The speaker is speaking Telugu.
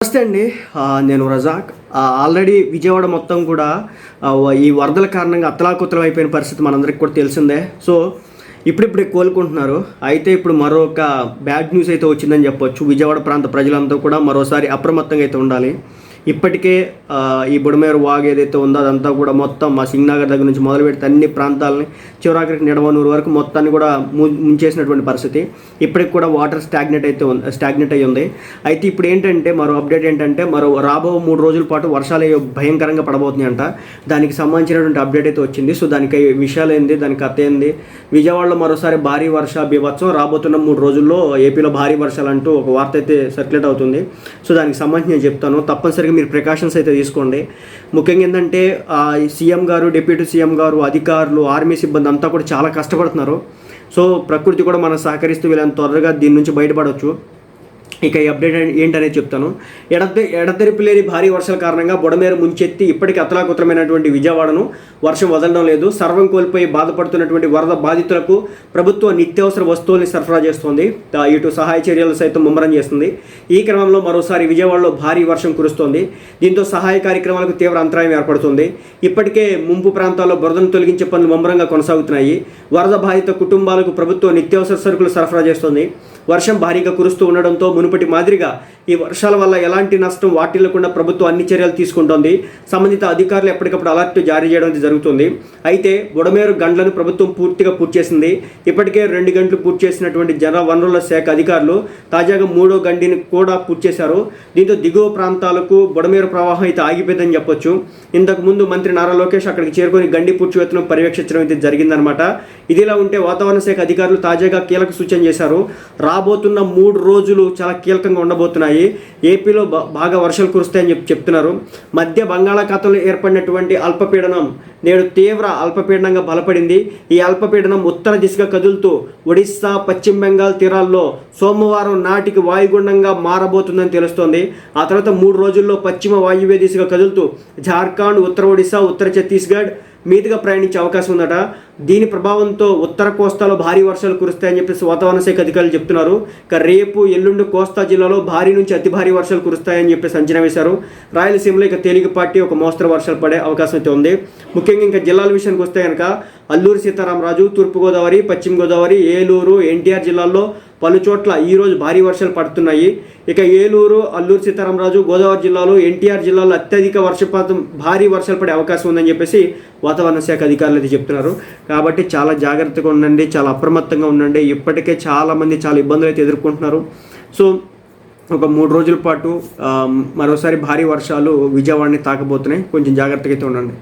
నమస్తే అండి. నేను రజాక్. ఆల్రెడీ విజయవాడ మొత్తం కూడా ఈ వరదల కారణంగా అత్తలాకుత్తలం అయిపోయిన పరిస్థితి మనందరికీ కూడా తెలిసిందే. సో ఇప్పుడిప్పుడే కోలుకుంటున్నారు. అయితే ఇప్పుడు మరొక బ్యాడ్ న్యూస్ అయితే వచ్చిందని చెప్పొచ్చు. విజయవాడ ప్రాంత ప్రజలంతా కూడా మరోసారి అప్రమత్తంగా అయితే ఉండాలి. ఇప్పటికే ఈ బుడమేరు వాగ్ ఏదైతే ఉందో అదంతా కూడా మొత్తం మా సింగ్నగర్ దగ్గర నుంచి మొదలు పెడితే అన్ని ప్రాంతాలని చివరాకరికి నిడవనూరు వరకు మొత్తాన్ని కూడా ము- ముంచేసినటువంటి పరిస్థితి. ఇప్పటికి కూడా వాటర్ స్టాగ్నెట్ అయితే ఉంది స్టాగ్నెట్ అయి ఉంది. అయితే ఇప్పుడు ఏంటంటే మరో అప్డేట్ ఏంటంటే మరో రాబో మూడు రోజుల పాటు వర్షాలు అయ్యో భయంకరంగా పడబోతున్నాయంట. దానికి సంబంధించినటువంటి అప్డేట్ అయితే వచ్చింది. సో దానికి విషయాలు ఏంది దానికి కథ ఏంది విజయవాడలో మరోసారి భారీ వర్ష బీభత్సం. రాబోతున్న మూడు రోజుల్లో ఏపీలో భారీ వర్షాలు అంటూ ఒక వార్త అయితే సర్క్యులేట్ అవుతుంది. సో దానికి సంబంధించి నేను చెప్తాను. తప్పనిసరిగా మీరు ప్రికాషన్స్ అయితే తీసుకోండి. ముఖ్యంగా ఏంటంటే సీఎం గారు డిప్యూటీ సీఎం గారు అధికారులు ఆర్మీ సిబ్బంది అంతా కూడా చాలా కష్టపడుతున్నారు. సో ప్రకృతి కూడా మనం సహకరిస్తూ వీళ్ళని త్వరగా దీని నుంచి బయటపడవచ్చు ఇక ఈ అప్డేట్ ఏంటనేది చెప్తాను. ఎడతె ఎడతెరిపి లేని భారీ వర్షాల కారణంగా బుడమేరు ముంచెత్తి ఇప్పటికీ అతలాకుతలమైనటువంటి విజయవాడను వర్షం వదలడం లేదు. సర్వం కోల్పోయి బాధపడుతున్నటువంటి వరద బాధితులకు ప్రభుత్వం నిత్యావసర వస్తువుల్ని సరఫరా చేస్తోంది. ఇటు సహాయ చర్యలు సైతం ముమ్మరం చేస్తుంది. ఈ క్రమంలో మరోసారి విజయవాడలో భారీ వర్షం కురుస్తోంది. దీంతో సహాయ కార్యక్రమాలకు తీవ్ర అంతరాయం ఏర్పడుతుంది. ఇప్పటికే ముంపు ప్రాంతాల్లో బురదను తొలగించే పనులు ముమ్మరంగా కొనసాగుతున్నాయి. వరద బాధిత కుటుంబాలకు ప్రభుత్వం నిత్యావసర సరుకులు సరఫరా చేస్తోంది. వర్షం భారీగా కురుస్తూ ఉండడంతో మునుపటి మాదిరిగా ఈ వర్షాల వల్ల ఎలాంటి నష్టం వాటిల్లకుండా ప్రభుత్వం అన్ని చర్యలు తీసుకుంటోంది. సంబంధిత అధికారులు ఎప్పటికప్పుడు అలర్ట్ జారీ చేయడం జరుగుతుంది. అయితే బుడమేరు గండ్లను ప్రభుత్వం పూర్తిగా పూర్తి చేసింది. ఇప్పటికే రెండు గంటలు పూర్తి చేసినటువంటి జన వనరుల శాఖ అధికారులు తాజాగా మూడో గండిని కూడా పూర్తి చేశారు. దీంతో దిగువ ప్రాంతాలకు బుడమేరు ప్రవాహం అయితే ఆగిపోయిందని చెప్పొచ్చు. ఇంతకు ముందు మంత్రి నారా లోకేష్ అక్కడికి చేరుకొని గండి పూడ్చివేతను పర్యవేక్షించడం అయితే జరిగిందనమాట ఇదిలా ఉంటే వాతావరణ శాఖ అధికారులు తాజాగా కీలక సూచన చేశారు. రాబోతున్న మూడు రోజులు చాలా కీలకంగా ఉండబోతున్నాయి. ఏపీలో బాగా వర్షాలు కురుస్తాయని చెప్పి చెప్తున్నారు. మధ్య బంగాళాఖాతంలో ఏర్పడినటువంటి అల్పపీడనం నేడు తీవ్ర అల్పపీడనంగా బలపడింది. ఈ అల్పపీడనం ఉత్తర దిశగా కదులుతూ ఒడిస్సా పశ్చిమ బెంగాల్ తీరాల్లో సోమవారం నాటికి వాయుగుండంగా మారబోతుందని తెలుస్తోంది. ఆ తర్వాత మూడు రోజుల్లో పశ్చిమ వాయువ్య దిశగా కదులుతూ జార్ఖండ్ ఉత్తర ఒడిశా ఉత్తర ఛత్తీస్గఢ్ మీదుగా ప్రయాణించే అవకాశం ఉందట. దీని ప్రభావంతో ఉత్తర కోస్తాలో భారీ వర్షాలు కురుస్తాయని చెప్పేసి వాతావరణ శాఖ అధికారులు చెప్తున్నారు. ఇక రేపు ఎల్లుండి కోస్తా జిల్లాలో భారీ నుంచి అతి భారీ వర్షాలు కురుస్తాయని చెప్పేసి అంచనా వేశారు. రాయలసీమలో ఇక తేలికపాటి ఒక మోస్తరు వర్షాలు పడే అవకాశం అయితే ఉంది. ముఖ్యంగా ఇంకా జిల్లాల విషయానికి వస్తే కనుక అల్లూరు సీతారామరాజు తూర్పుగోదావరి పశ్చిమ గోదావరి ఏలూరు ఎన్టీఆర్ జిల్లాల్లో పలు చోట్ల ఈరోజు భారీ వర్షాలు పడుతున్నాయి. ఇక ఏలూరు అల్లూరు సీతారామరాజు గోదావరి జిల్లాలో ఎన్టీఆర్ జిల్లాలో అత్యధిక వర్షపాతం భారీ వర్షాలు పడే అవకాశం ఉందని చెప్పేసి వాతావరణ శాఖ అధికారులు అయితే చెప్తున్నారు. కాబట్టి చాలా జాగ్రత్తగా ఉండండి చాలా అప్రమత్తంగా ఉండండి. ఇప్పటికే చాలామంది చాలా ఇబ్బందులు అయితే ఎదుర్కొంటున్నారు. సో ఒక మూడు రోజుల పాటు మరోసారి భారీ వర్షాలు విజయవాడని తాకబోతున్నాయి. కొంచెం జాగ్రత్తగా అయితే ఉండండి.